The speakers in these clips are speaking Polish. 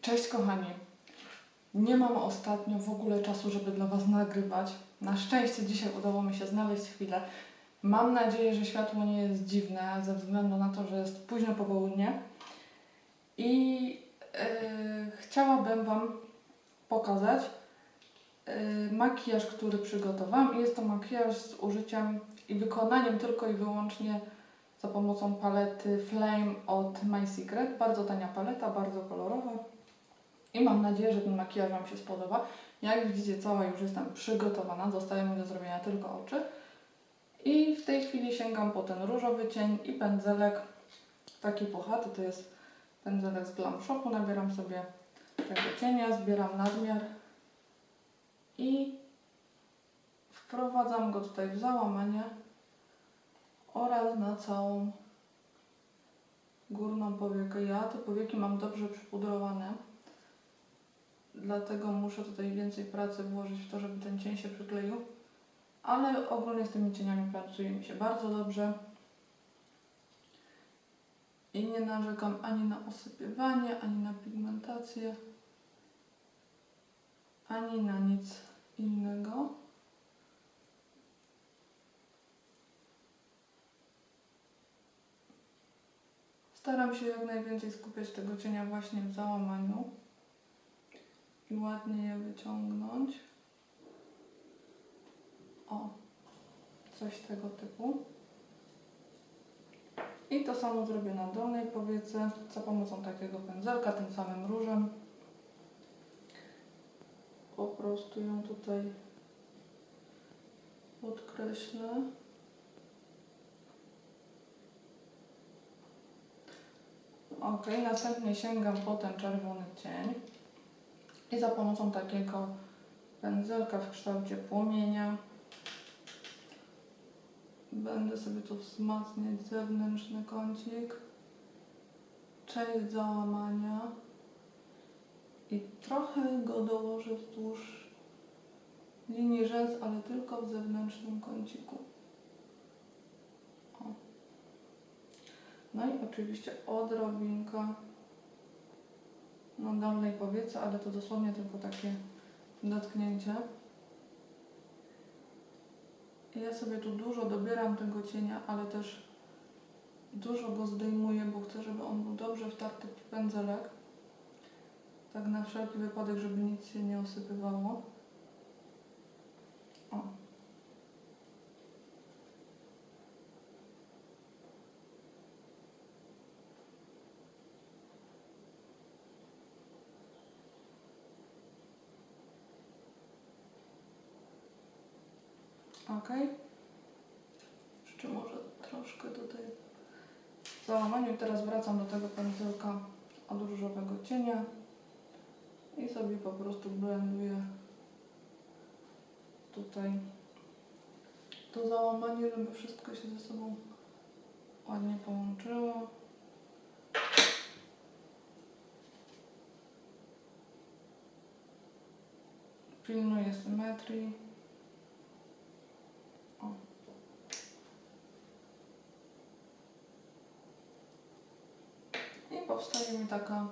Cześć kochani. Nie mam ostatnio w ogóle czasu, żeby dla Was nagrywać. Na szczęście dzisiaj udało mi się znaleźć chwilę. Mam nadzieję, że światło nie jest dziwne ze względu na to, że jest późno popołudnie. I yy, chciałabym Wam pokazać yy, makijaż, który przygotowałam. Jest to makijaż z użyciem i wykonaniem tylko i wyłącznie za pomocą palety Flame od My Secret. Bardzo tania paleta, bardzo kolorowa. I mam nadzieję, że ten makijaż Wam się spodoba. Jak widzicie, cała już jestem przygotowana. Zostaje mi do zrobienia tylko oczy. I w tej chwili sięgam po ten różowy cień i pędzelek taki puchaty. To jest pędzelek z Glam Shopu. Nabieram sobie tego cienia, zbieram nadmiar i wprowadzam go tutaj w załamanie oraz na całą górną powiekę. Ja te powieki mam dobrze przypudrowane, dlatego muszę tutaj więcej pracy włożyć w to, żeby ten cień się przykleił. Ale ogólnie z tymi cieniami pracuje mi się bardzo dobrze. I nie narzekam ani na osypywanie, ani na pigmentację, ani na nic innego. Staram się jak najwięcej skupiać tego cienia właśnie w załamaniu i ładnie je wyciągnąć. O, coś tego typu. I to samo zrobię na dolnej powiece za pomocą takiego pędzelka, tym samym różem. Po prostu ją tutaj podkreślę. Ok, następnie sięgam po ten czerwony cień i za pomocą takiego pędzelka w kształcie płomienia będę sobie tu wzmacniać zewnętrzny kącik, część załamania i trochę go dołożę wzdłuż linii rzęs, ale tylko w zewnętrznym kąciku. O. No i oczywiście odrobinka na dolnej powiece, ale to dosłownie tylko takie dotknięcie. I ja sobie tu dużo dobieram tego cienia, ale też dużo go zdejmuję, bo chcę, żeby on był dobrze wtarty w pędzelek. Tak na wszelki wypadek, żeby nic się nie osypywało. O. Ok. Jeszcze może troszkę tutaj w załamaniu. Teraz wracam do tego pędzelka od różowego cienia i sobie po prostu blenduję tutaj to załamanie, żeby wszystko się ze sobą ładnie połączyło. Pilnuję symetrii. O. I powstaje mi taka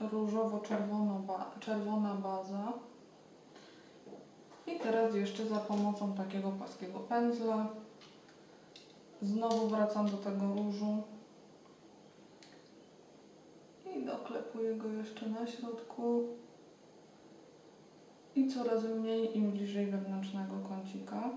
różowo-czerwona baza. I teraz jeszcze za pomocą takiego płaskiego pędzla znowu wracam do tego różu i doklepuję go jeszcze na środku i coraz mniej im bliżej wewnętrznego kącika.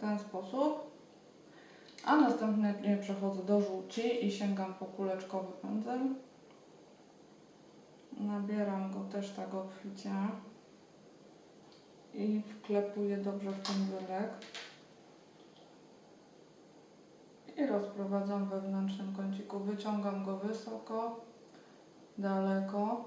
W ten sposób. A następnie przechodzę do żółci i sięgam po kuleczkowy pędzel. Nabieram go też tak obficie i wklepuję dobrze w pędzelek. I rozprowadzam wewnętrznym kąciku. Wyciągam go wysoko, daleko.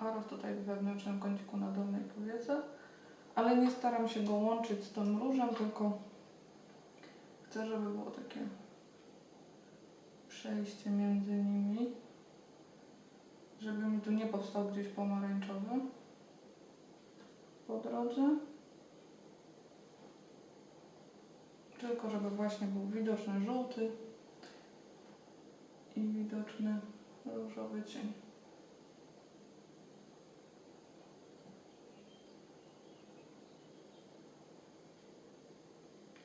Oraz tutaj w wewnętrznym kąciku na dolnej powiece. ale nie staram się go łączyć z tym różem, tylko chcę, żeby było takie przejście między nimi, żeby mi tu nie powstał gdzieś pomarańczowy po drodze. Tylko żeby właśnie był widoczny żółty i widoczny różowy cień.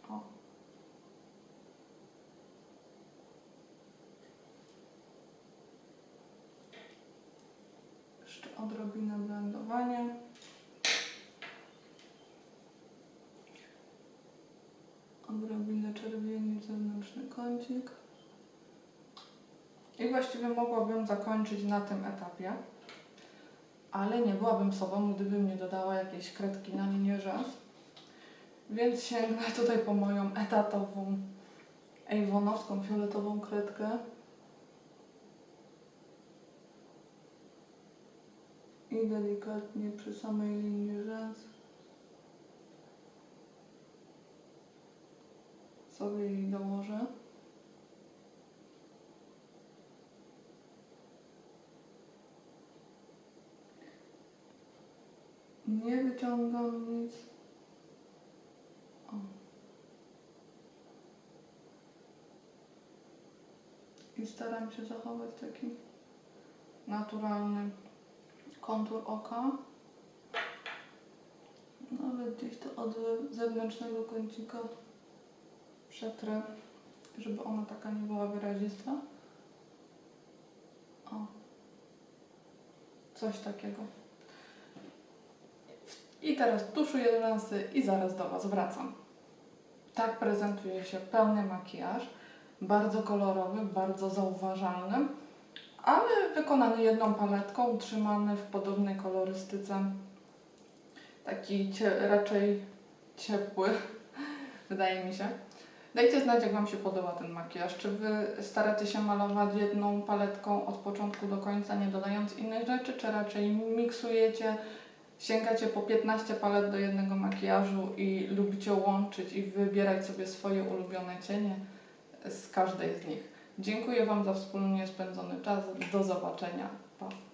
O. Jeszcze odrobinę blendowania. Odrobinę czerwieni zewnętrzny kącik. I właściwie mogłabym zakończyć na tym etapie, ale nie byłabym sobą, gdybym nie dodała jakiejś kredki na linię rzęs. Więc sięgnę tutaj po moją etatową, ejwonowską fioletową kredkę. I delikatnie przy samej linii rzęs sobie jej dołożę. Nie wyciągam nic. O. I staram się zachować taki naturalny kontur oka. Nawet gdzieś to od zewnętrznego kącika przetrę, żeby ona taka nie była wyrazista. O. Coś takiego. I teraz tuszuję rzęsy i zaraz do Was wracam. Tak prezentuje się pełny makijaż. Bardzo kolorowy, bardzo zauważalny, ale wykonany jedną paletką, utrzymany w podobnej kolorystyce. Taki cie, raczej ciepły, wydaje mi się. Dajcie znać, jak Wam się podoba ten makijaż. Czy Wy staracie się malować jedną paletką od początku do końca, nie dodając innych rzeczy, czy raczej miksujecie, sięgacie po 15 palet do jednego makijażu i lubicie łączyć i wybierać sobie swoje ulubione cienie z każdej z nich. Dziękuję Wam za wspólnie spędzony czas. Do zobaczenia. Pa.